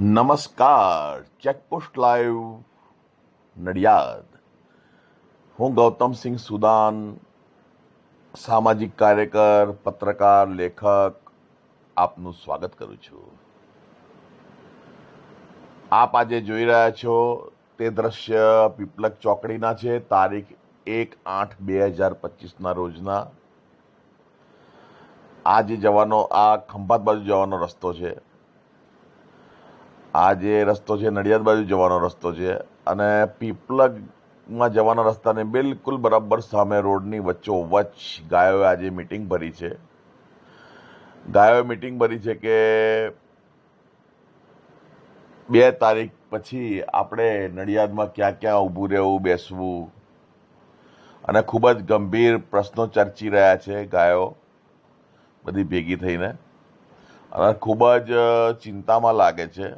નમસ્કાર, checkpost live, Nadiad. હું Gautamsinh Sudan, સામાજિક કાર્યકર, પત્રકાર, લેખક, આપનું સ્વાગત કરું છું. આપ આજે જોઈ રહ્યા છો તે દ્રશ્ય પીપલક ચોકડીના છે, તારીખ એક આઠ બે હજાર પચીસના રોજના. આજે જવાનો, આ ખંભાત બાજુ જવાનો રસ્તો છે. આ જે રસ્તો છે, નડિયાદ બાજુ જવાનો રસ્તો છે અને પીપલગમાં જવાના રસ્તાને બિલકુલ બરાબર સામે રોડની વચ્ચો વચ્ચ ગાયોએ આજે મિટિંગ ભરી છે. ગાયોએ મિટિંગ ભરી છે કે બે તારીખ પછી આપણે નડિયાદમાં ક્યાં ક્યાં ઊભું રહેવું, બેસવું અને ખૂબ જ ગંભીર પ્રશ્નો ચર્ચી રહ્યા છે ગાયો બધી ભેગી થઈને અને ખૂબ જ ચિંતામાં લાગે છે.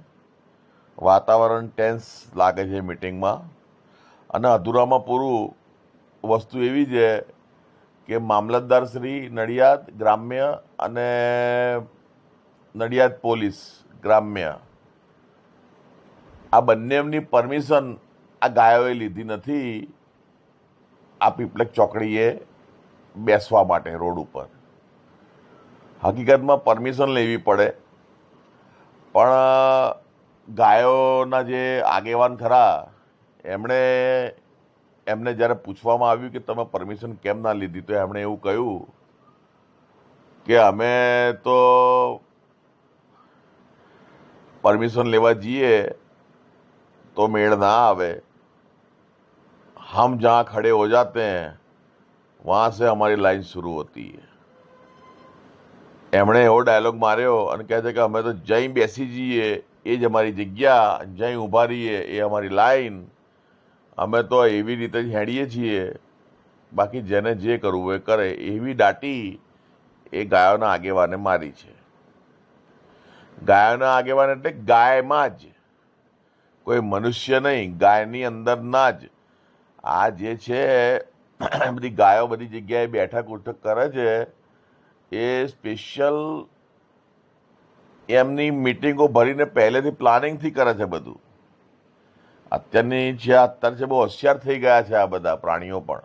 વાતાવરણ ટેન્સ લાગે છે મિટિંગમાં અને અધૂરામાં પૂરું વસ્તુ એવી છે કે મામલતદાર શ્રી નડિયાદ ગ્રામ્ય અને નડિયાદ પોલીસ ગ્રામ્ય. આ બંને એમની પરમિશન આ ગાયોએ લીધી નથી. આ પીપલક ચોકડીએ બેસવા માટે રોડ ઉપર. હકીકતમાં પરમિશન લેવી પડે. પણ ગાયોના જે આગેવાન ખરા એમણે એમને જ્યારે પૂછવામાં આવ્યું કે તમે પરમિશન કેમ ના લીધી તો એમણે એવું કહ્યું કે અમે તો પરમિશન લેવા જઈએ તો મેળ ના આવે हम जहाँ खड़े हो जाते हैं वहाँ से हमारी लाइन शुरू होती है એમણે એવો ડાયલોગ માર્યો અને કહે છે કે અમે તો જઈ બેસી જઈએ એ જ અમારી જગ્યા, જ્યાં ઊભા રહીએ, એ અમારી લાઈન. અમે તો એવી રીતે જ હેડીએ છીએ. બાકી જેને જે કરવું એ કરે. એવી દાટી એ ગાયોના આગેવાને મારી છે. ગાયોના આગેવાન એટલે ગાયમાં જ. કોઈ મનુષ્ય નહીં, ગાયની અંદરના જ. આ જે છે, બધી ગાયો બધી જગ્યાએ બેઠક ઉઠક કરે છે. એ સ્પેશિયલ એમની મિટિંગો ભરીને પહેલેથી પ્લાનિંગથી કરે છે બધું. અત્યારની જે અત્યારે છે, બહુ હોશિયાર થઈ ગયા છે આ બધા પ્રાણીઓ પણ.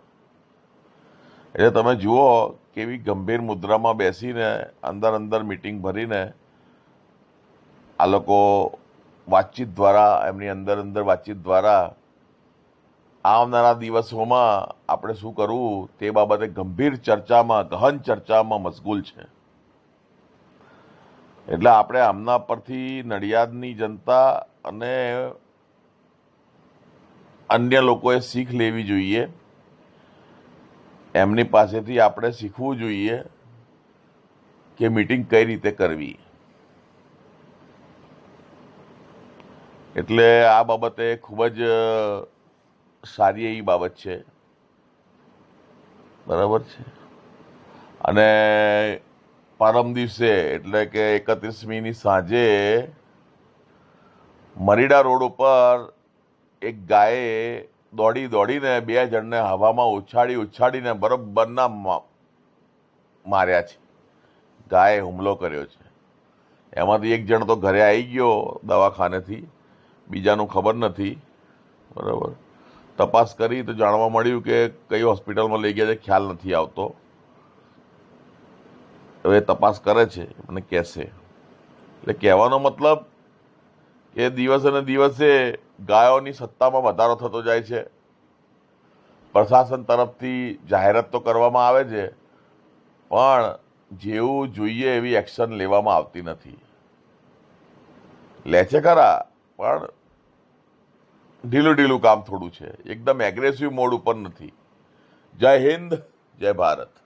એટલે તમે જુઓ કેવી ગંભીર મુદ્રામાં બેસીને અંદર અંદર મિટિંગ ભરીને આ લોકો વાતચીત દ્વારા, એમની અંદર અંદર વાતચીત દ્વારા આવનારા દિવસોમાં આપણે શું કરવું તે બાબતે ગંભીર ચર્ચામાં, ગહન ચર્ચામાં મશગુલ છે. એટલે આપણે આમના પરથી નડિયાદની જનતા અને અન્ય લોકોએ શીખ લેવી જોઈએ. એમની પાસેથી આપણે શીખવું જોઈએ કે મીટિંગ કઈ રીતે કરવી. એટલે આ બાબતે ખૂબ જ સારી એવી બાબત છે. બરાબર છે? અને પરમ દિવસે, એટલે કે એકત્રીસમીની સાંજે, મરીડા રોડ ઉપર એક ગાયે દોડી દોડીને બે જણને હવામાં ઉછાળી ઉછાળીને બરોબરના માર્યા છે. ગાયે હુમલો કર્યો છે. એમાંથી એક જણ તો ઘરે આવી ગયો દવાખાનેથી. બીજાનું ખબર નથી. બરાબર. તપાસ કરી તો જાણવા મળ્યું કે કઈ હોસ્પિટલમાં લઈ ગયા છે, ખ્યાલ નથી આવતો. હવે તપાસ કરે છે મને કહેશે. એટલે કહેવાનો મતલબ કે દિવસે ને દિવસે ગાયોની સત્તામાં વધારો થતો જાય છે. પ્રશાસન તરફથી જાહેરાત તો કરવામાં આવે છે, પણ જેવું જોઈએ એવી એક્શન લેવામાં આવતી નથી. લે છે ખરા, પણ ઢીલું ઢીલું કામ થોડું છે. એકદમ એગ્રેસિવ મોડ ઉપર નથી. જય હિન્દ, જય ભારત.